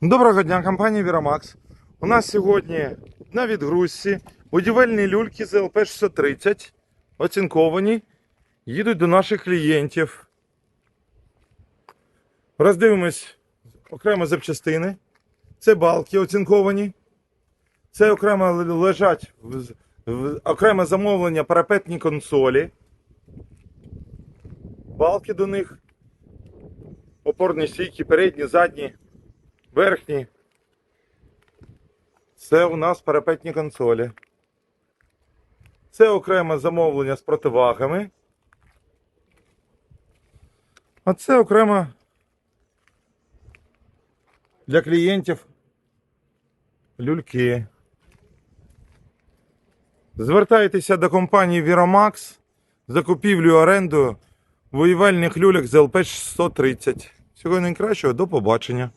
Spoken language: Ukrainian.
Доброго дня, компанія Вірамакс. У нас сьогодні на відгрузці будівельні люльки з ЛП 630 оцінковані, їдуть до наших клієнтів. Роздивимось окремо запчастини. Це балки оцінковані. Це окремо лежать в- окреме замовлення парапетні консолі. Балки до них. Опорні стійки, передні, задні верхні. Це у нас парапетні консолі. Це окреме замовлення з противагами. А це окремо для клієнтів люльки. Звертайтеся до компанії Viromax за купівлю і оренду воювальних люльок з ЛП 630. Всього найкращого, до побачення.